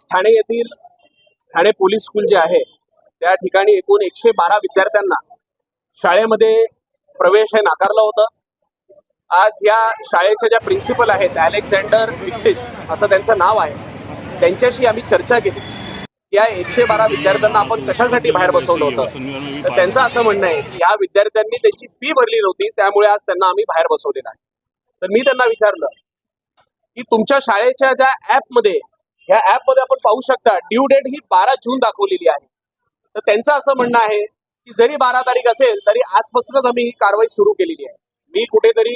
आज ठाणे येथील Thane police school जे आहे त्या ठिकाणी एकूण एकशे बारा विद्यार्थ्यांना शाळेमध्ये प्रवेश हे नाकारलं होता. आज या शाळेच्या ज्या प्रिन्सिपल आहेत अलेक्झांडर विक्टिस असं त्यांचं नाव आहे. त्यांच्याशी आम्ही चर्चा केली. या एकशे बारा विद्यार्थ्यांना आपण कशासाठी बाहेर बसवलं होतं? तर त्यांचं असं म्हणणं आहे की या विद्यार्थ्यांनी त्यांची फी भरली नव्हती त्यामुळे आज त्यांना आम्ही बाहेर बसवलेलं आहे. तर मी त्यांना विचारलं की तुमच्या शाळेच्या ज्या ऍपमध्ये ह्या ऍपमध्ये आपण पाहू शकता ड्यू डेट ही बारा जून दाखवलेली आहे. तर त्यांचं असं म्हणणं आहे की जरी बारा तारीख असेल तरी आजपासूनच आम्ही ही कारवाई सुरू केलेली आहे. मी कुठेतरी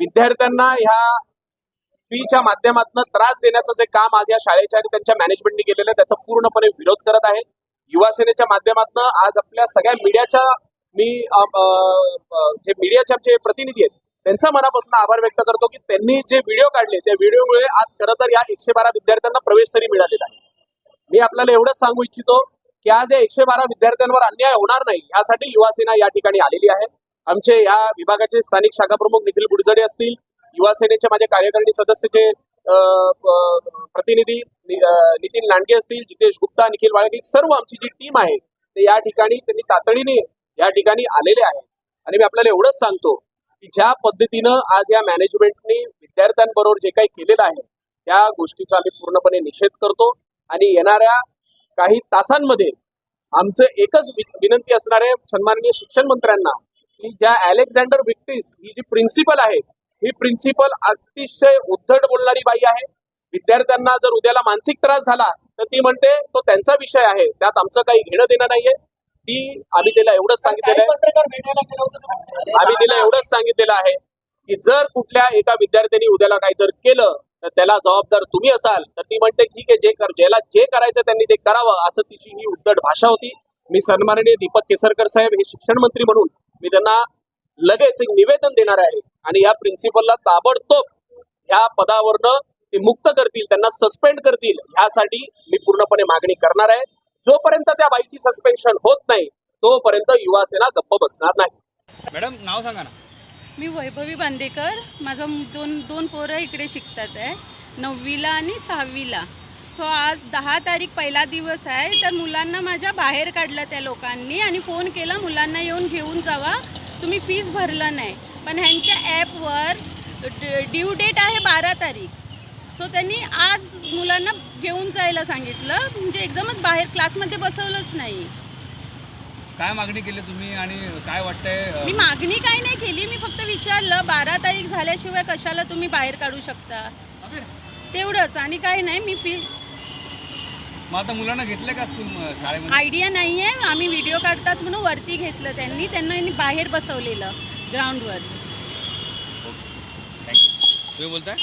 विद्यार्थ्यांना ह्या फीच्या माध्यमातून त्रास देण्याचं जे काम आज या शाळेच्या आणि त्यांच्या मॅनेजमेंटने केलेलं आहे त्याचा पूर्णपणे विरोध करत आहे. युवा सेनेच्या माध्यमातून आज आपल्या सगळ्या मीडियाच्या मी जे मीडियाचे आमचे प्रतिनिधी आहेत त्यांचा मनापासून आभार व्यक्त करतो की त्यांनी जे व्हिडिओ काढले त्या व्हिडिओमुळे आज खरं तर या एकशे बारा विद्यार्थ्यांना प्रवेश तरी मिळालेला आहे. मी आपल्याला एवढंच सांगू इच्छितो की आज या एकशे बारा विद्यार्थ्यांवर अन्याय होणार नाही यासाठी युवा सेना या ठिकाणी आलेली आहे. आमचे या विभागाचे स्थानिक शाखा प्रमुख निखिल गुडजडे असतील युवा सेनेचे माझे कार्यकारिणी सदस्यचे प्रतिनिधी नितीन लांडगे असतील जितेश गुप्ता निखिल वाळके सर्व आमची जी टीम आहे ते या ठिकाणी त्यांनी तातडीने या ठिकाणी आलेले आहे. आणि मी आपल्याला एवढंच सांगतो की ज्या पद्धतीनं आज या मॅनेजमेंटने विद्यार्थ्यांबरोबर जे काही केलेलं आहे त्या गोष्टीचा आम्ही पूर्णपणे निषेध करतो. आणि येणाऱ्या काही तासांमध्ये आमचं एकच वि- विनंती असणार आहे सन्माननीय शिक्षण मंत्र्यांना की ज्या अलेक्झांडर विक्टिस ही जी प्रिन्सिपल आहे ही प्रिन्सिपल अतिशय उद्धट बोलणारी बाई आहे. विद्यार्थ्यांना जर उद्याला मानसिक त्रास झाला तर ती म्हणते तो त्यांचा विषय आहे त्यात आमचं काही घेणं देणं नाहीये. ती आम्ही तिला एवढंच सांगितलेलं आहे. पत्रकार भेटायला गेलं होतं तुम्ही? आम्ही तिला एवढंच सांगितलेलं आहे की जर कुठल्या एका विद्यार्थ्यांनी उद्याला काही जर केलं तर त्याला जबाबदार तुम्ही असाल तर ती म्हणते ठीक आहे जे कर ज्याला जे करायचं त्यांनी ते करावं. असं तिची ही उद्धट भाषा होती. मी सन्माननीय दीपक केसरकर साहेब हे शिक्षण मंत्री म्हणून मी त्यांना लगेच एक निवेदन देणार आहे. आणि या प्रिन्सिपलला ताबडतोब ह्या पदावरनं ते मुक्त करतील त्यांना सस्पेंड करतील ह्यासाठी मी पूर्णपणे मागणी करणार आहे. जोपर्यंत त्या बाईची सस्पेन्शन होत नाही तोपर्यंत युवा सेना गप्प बसणार नाही. मॅडम नाव सांगा ना. मी वैभवी बांदेकर. माझं दोन दोन पोरं इकडे शिकतात आहे. नववीला आणि सहावीला. सो आज दहा तारीख पहिला दिवस आहे. तर मुलांना माझ्या बाहेर काढलं त्या लोकांनी आणि फोन केला मुलांना येऊन घेऊन जावा. तुम्ही फीस भरलं नाही. पण ह्यांच्या ॲपवर ड्यू डेट आहे बारा तारीख. सो त्यांनी आज मुलांना घेऊन जायला सांगितलं. म्हणजे एकदमच बाहेर क्लासमध्ये बसवलंच नाही. काय मागणी केली तुम्ही आणि काय वाटतंय अं, मी मागणी काही नाही केली. मी फक्त विचारलं बारा तारीख झाल्याशिवाय कशाला तुम्ही बाहेर काढू शकता? तेवढंच आणि काही नाही मी फी मग आता मुलांना घेतलं का स्कूल शाळेमध्ये? आयडिया नाही आहे आम्ही व्हिडिओ काढतात म्हणून वरती घेतलं त्यांनी. त्यांना यांनी बाहेर बसवलेलं ग्राउंडवर. तुम्ही बोलताय?